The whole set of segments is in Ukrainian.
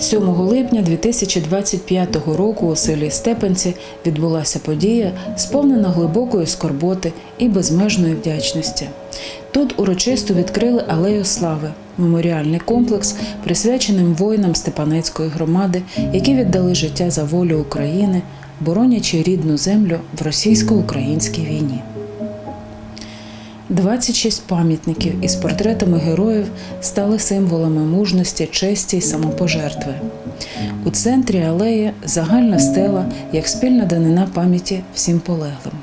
Сьомого липня 2025 року у селі Степенці відбулася подія, сповнена глибокої скорботи і безмежної вдячності. Тут урочисто відкрили алею слави, меморіальний комплекс, присвяченим воїнам Степанецької громади, які віддали життя за волю України, боронячи рідну землю в російсько-українській війні. 26 пам'ятників із портретами героїв стали символами мужності, честі й самопожертви. У центрі алеї загальна стела як спільна данина пам'яті всім полеглим.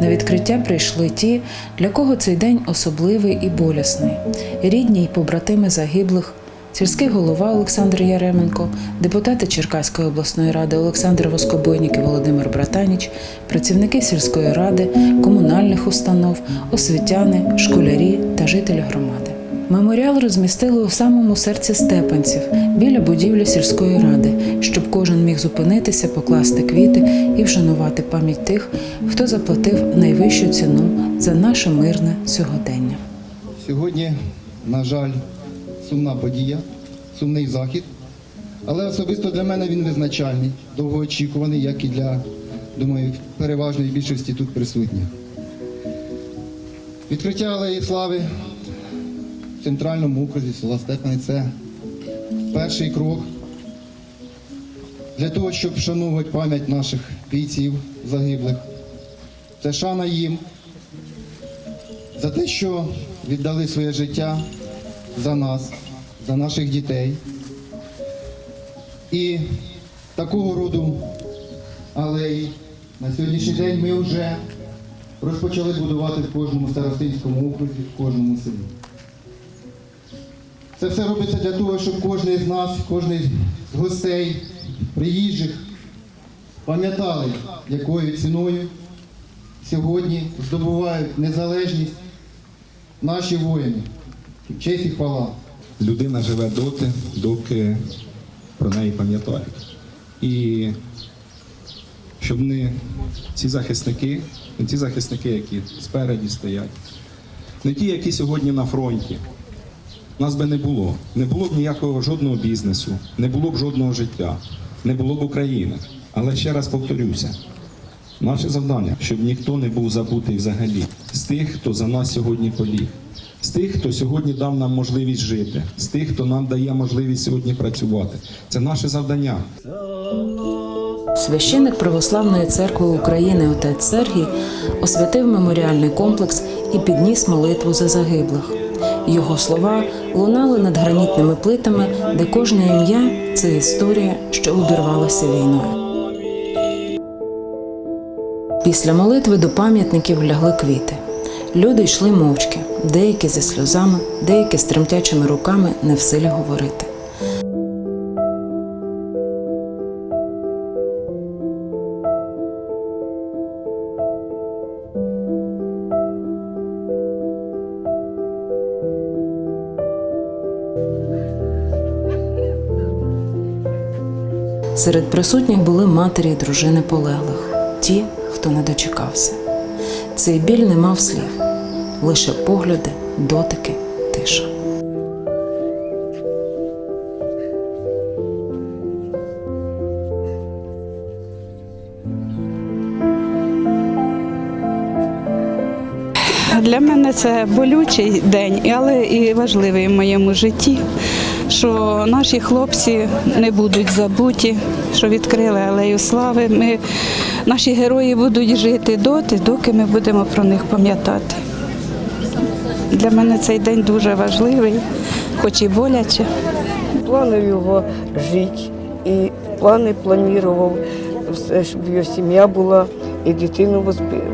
На відкриття прийшли ті, для кого цей день особливий і болісний, рідні й побратими загиблих, сільський голова Олександр Яременко, депутати Черкаської обласної ради Олександр Воскобойник і Володимир Братаніч, працівники сільської ради, комунальних установ, освітяни, школярі та жителі громади. Меморіал розмістили у самому серці степанців біля будівлі сільської ради, щоб кожен міг зупинитися, покласти квіти і вшанувати пам'ять тих, хто заплатив найвищу ціну за наше мирне сьогодення. Сьогодні, на жаль, сумна подія, сумний захід. Але особисто для мене він визначальний, довгоочікуваний, як і для, думаю, переважної більшості тут присутніх. Відкриття Алеї Слави в центральному окрузі села Степани це перший крок для того, щоб вшановувати пам'ять наших бійців загиблих. Це шана їм за те, що віддали своє життя за нас, за наших дітей. І такого роду алеї на сьогоднішній день ми вже розпочали будувати в кожному старостинському окрузі, в кожному селі. Це все робиться для того, щоб кожен з нас, кожен з гостей, приїжджих пам'ятали, якою ціною сьогодні здобувають незалежність наші воїни. Честь і хвала. людина живе доти, доки про неї пам'ятають. І щоб не ці захисники, не ті захисники, які спереді стоять, не ті, які сьогодні на фронті. Нас би не було. Не було б ніякого жодного бізнесу, не було б жодного життя, не було б України. Але ще раз повторюся, наше завдання, щоб ніхто не був забутий взагалі з тих, хто за нас сьогодні поліг, з тих, хто сьогодні дав нам можливість жити, з тих, хто нам дає можливість сьогодні працювати. Це наше завдання. Священник Православної церкви України отець Сергій освятив меморіальний комплекс і підніс молитву за загиблих. Його слова лунали над гранітними плитами, де кожне ім'я це історія, що обірвалася війною. Після молитви до пам'ятників лягли квіти. Люди йшли мовчки, деякі зі сльозами, деякі з тремтячими руками не в силі говорити. Серед присутніх були матері і дружини полеглих, ті, хто не дочекався. Цей біль не мав слів, лише погляди, дотики, тиша. Для мене це болючий день, але і важливий в моєму житті, що наші хлопці не будуть забуті, що відкрили алею слави. Ми, наші герої будуть жити доти, доки ми будемо про них пам'ятати. Для мене цей день дуже важливий, хоч і боляче. Плани його жити і плани планував, щоб його сім'я була і дитину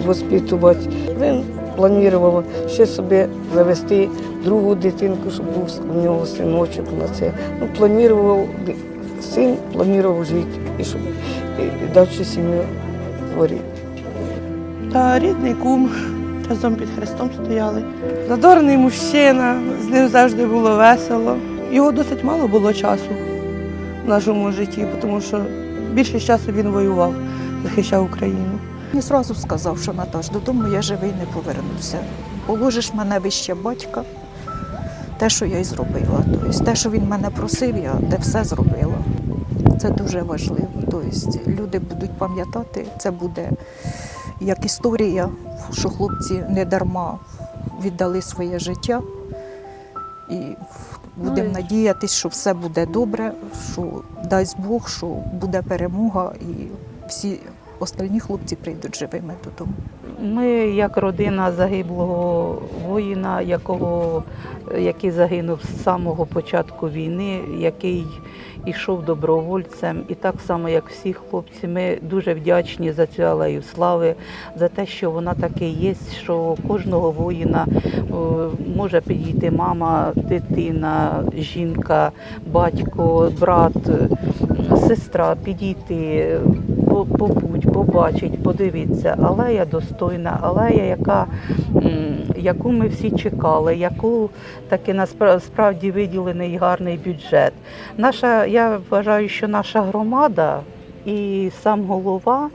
воспитувати. Він планував ще собі завести другу дитинку, щоб був у нього синочок на це. Ну, планував, син планував жити і щоб далі сім'ю створити. та рідний кум разом під хрестом стояли. Задорний мужчина, з ним завжди було весело. Його досить мало було часу в нашому житті, тому що більшість часу він воював, захищав Україну. Він зразу сказав, що Наташ, додому я живий не повернуся. положиш мене вище батька. Те, що я й зробила. Тобто, те, що він мене просив, я те все зробила. Це дуже важливо. Тобто, люди будуть пам'ятати, це буде як історія, що хлопці не дарма віддали своє життя. І будемо надіятися, що все буде добре, що дасть Бог, що буде перемога, і всі остальні хлопці прийдуть живими додому. Ми, як родина загиблого воїна, якого, який загинув з самого початку війни, який ішов добровольцем, і так само, як всі хлопці, ми дуже вдячні за цю алею слави, за те, що вона таке є, що кожного воїна е, може підійти мама, дитина, жінка, батько, брат, сестра, підійти, по- побудь, побачить, подивитися. Алея достойна, алея, яка, яку ми всі чекали, яку таки насправді виділений гарний бюджет. Наша, я вважаю, що наша громада і сам голова.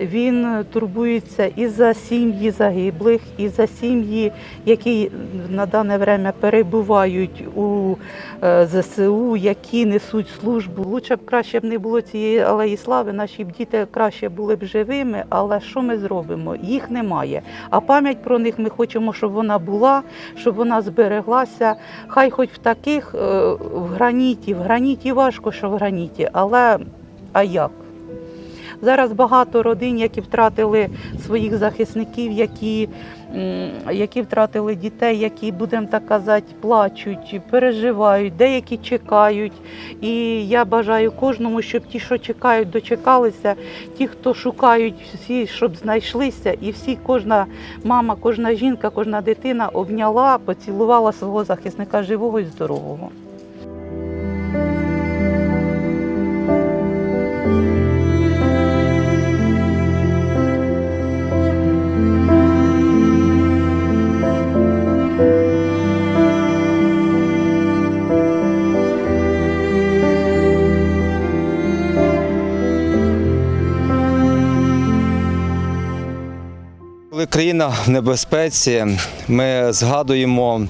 Він турбується і за сім'ї загиблих, і за сім'ї, які на дане время перебувають у е, ЗСУ, які несуть службу. Лучше б краще б не було цієї алеї слави, наші б діти краще були б живими, але що ми зробимо? Їх немає. А пам'ять про них ми хочемо, щоб вона була, щоб вона збереглася. Хай хоч в таких е, в граніті, в граніті важко, що в граніті, але а як? Зараз багато родин, які втратили своїх захисників, які, які втратили дітей, які, будемо так казати, плачуть, переживають, деякі чекають. І я бажаю кожному, щоб ті, що чекають, дочекалися, ті, хто шукають, всі, щоб знайшлися, і всі, кожна мама, кожна жінка, кожна дитина обняла, поцілувала свого захисника живого і здорового. Коли країна в небезпеці, ми згадуємо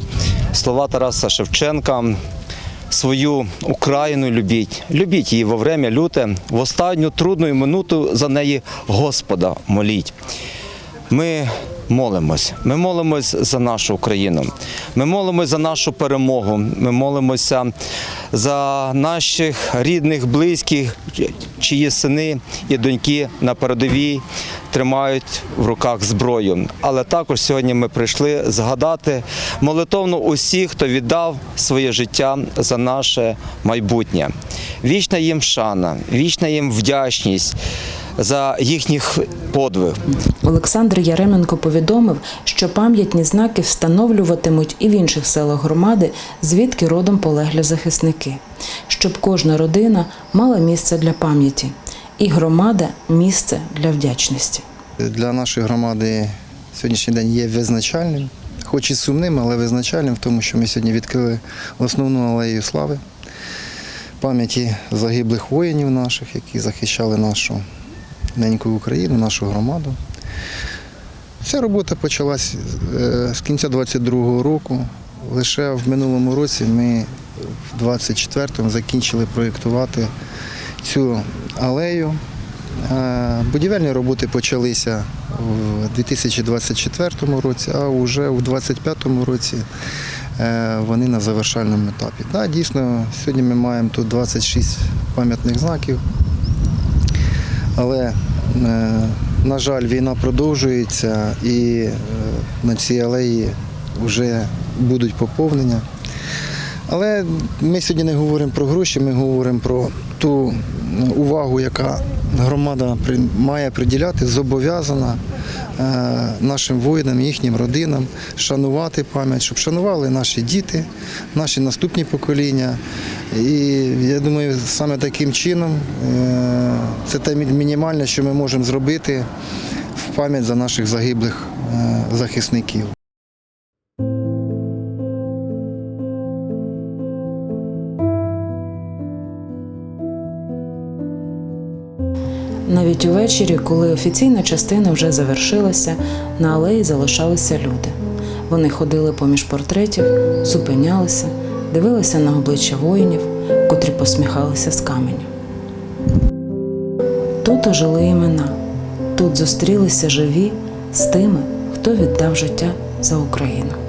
слова Тараса Шевченка. Свою Україну любіть, любіть її во время люте, в останню трудну минуту за неї Господа моліть. Ми молимось. Ми молимось за нашу Україну. Ми молимось за нашу перемогу. Ми молимося за наших рідних, близьких, чиї сини і доньки на передовій тримають в руках зброю. Але також сьогодні ми прийшли згадати молитовно усіх, хто віддав своє життя за наше майбутнє. Вічна їм шана, вічна їм вдячність за їхніх подвиг. Олександр Яременко повідомив, що пам'ятні знаки встановлюватимуть і в інших селах громади, звідки родом полеглі захисники, щоб кожна родина мала місце для пам'яті, і громада місце для вдячності. Для нашої громади сьогоднішній день є визначальним, хоч і сумним, але визначальним в тому, що ми сьогодні відкрили основну алею слави пам'яті загиблих воїнів наших, які захищали нашу неньку Україну, нашу громаду. Ця робота почалась е, з кінця 22-го року. Лише в минулому році ми в 24-му закінчили проєктувати цю алею. Е, Будівельні роботи почалися в 2024 році, а вже у 2025 році е, вони на завершальному етапі. Да, дійсно, сьогодні ми маємо тут 26 пам'ятних знаків, але, е, на жаль, війна продовжується і е, на цій алеї вже будуть поповнення. Але ми сьогодні не говоримо про гроші, ми говоримо про ту увагу, яка громада має приділяти, зобов'язана е, нашим воїнам, їхнім родинам шанувати пам'ять, щоб шанували наші діти, наші наступні покоління. І я думаю, саме таким чином це те мінімальне, що ми можемо зробити в пам'ять за наших загиблих е, захисників. Навіть увечері, коли офіційна частина вже завершилася, на алеї залишалися люди. Вони ходили поміж портретів, зупинялися, дивилися на обличчя воїнів, котрі посміхалися з каменю. Тут ожили імена, тут зустрілися живі з тими, хто віддав життя за Україну.